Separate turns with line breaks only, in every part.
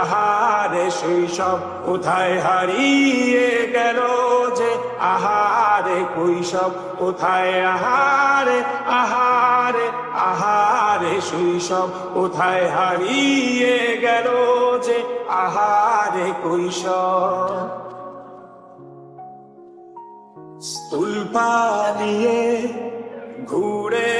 আহারে শৈশব কোথায় হারিয়ে গেল যে আহারে কৈশব? কোথায় আহারে আহারে আহারে শৈশব? কোথায় হারিয়ে গেল যে আহারে কৈশব? স্কুল পালিয়ে ঘুরে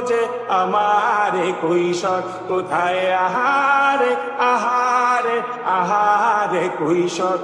যে আমারে কৈশোর কোথায় আহারে আহারে আহারে কৈশোর